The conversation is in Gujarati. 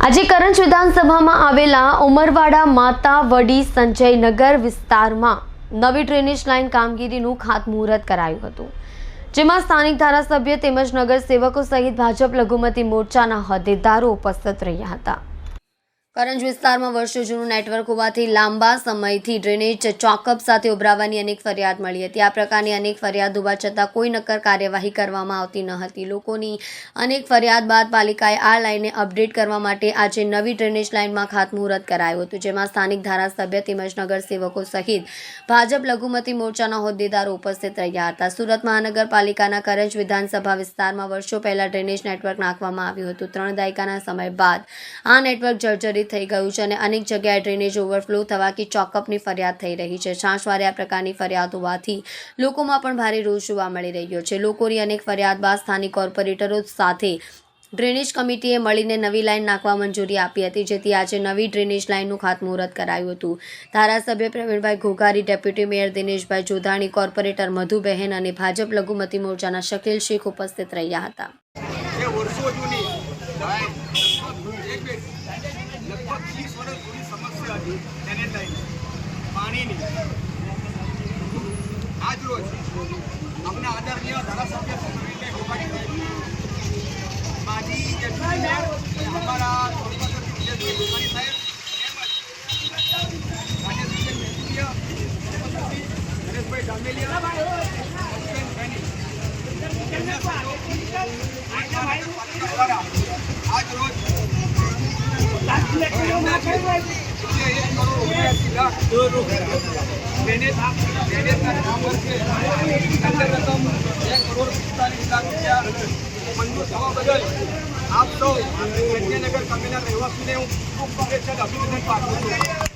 આજે કરંજ વિધાનસભામાં આવેલા ઉમરવાડા માતા વડી સંજયનગર વિસ્તારમાં નવી ડ્રેનેજ લાઇન કામગીરીનું ખાતમુહૂર્ત કરાયું હતું, જેમાં સ્થાનિક ધારાસભ્ય તેમજ નગરસેવકો સહિત ભાજપ લઘુમતી મોરચાના હોદ્દેદારો ઉપસ્થિત રહ્યા હતા. કરંજ વિસ્તારમાં વર્ષો જૂનું નેટવર્ક હોવાથી લાંબા સમયથી ડ્રેનેજ ચોકઅપ સાથે ઉભરાવાની અનેક ફરિયાદ મળી હતી. આ પ્રકારની અનેક ફરિયાદ હોવા છતાં કોઈ નક્કર કાર્યવાહી કરવામાં આવતી ન હતી. લોકોની અનેક ફરિયાદ બાદ પાલિકાએ આ લાઇનને અપડેટ કરવા માટે આજે નવી ડ્રેનેજ લાઇનમાં ખાતમુહૂર્ત કરાયું હતું, જેમાં સ્થાનિક ધારાસભ્ય તેમજ નગરસેવકો સહિત ભાજપ લઘુમતી મોરચાના હોદ્દેદારો ઉપસ્થિત રહ્યા હતા. સુરત મહાનગરપાલિકાના કરંજ વિધાનસભા વિસ્તારમાં વર્ષો પહેલા ડ્રેનેજ નેટવર્ક નાખવામાં આવ્યું હતું. ત્રણ દાયકાના સમય બાદ આ નેટવર્ક જર્જરિત થઈ ગયું છે અને અનેક જગ્યાએ ડ્રેનેજ ઓવરફ્લો થવાથી ચોકઅપની ફરિયાદ થઈ રહી છે. છાશવારે આ પ્રકારની ફરિયાદ હોવાથી લોકોમાં પણ ભારે રોષ જોવા મળી રહ્યો છે. લોકોની અનેક ફરિયાદ બાદ સ્થાનિક કોર્પોરેટરો સાથે ડ્રેનેજ કમિટીએ મળીને નવી લાઇન નાખવા મંજૂરી આપી હતી, જેથી આજે નવી ડ્રેનેજ લાઇનનું ખાતમુહૂર્ત કરાયું હતું. ધારાસભ્ય Pravinbhai Ghoghari, deputy mayor Dineshbhai Jodhani, corporator Madhuben અને ભાજપ લઘુમતી મોરચાના શકીલ શેખ ઉપસ્થિત રહ્યા હતા. ત્રીસ વર્ષ જૂની સમસ્યા હતી, તેને લઈને પાણીની આજ રોજ અમને આદરણીય ધારાસભ્ય શ્રી ગોપાણી માજી ડેપ્યુટી મેયર અમારા ગોપાણી સાહેબ નરેશભાઈ ડામેલિયા મંજૂર થવા બદલ આપ સૌ ગાંધીનગર કમિટીના રહેવાસીને હું ખૂબ શુભેચ્છા અભિનંદન પાઠવું છું.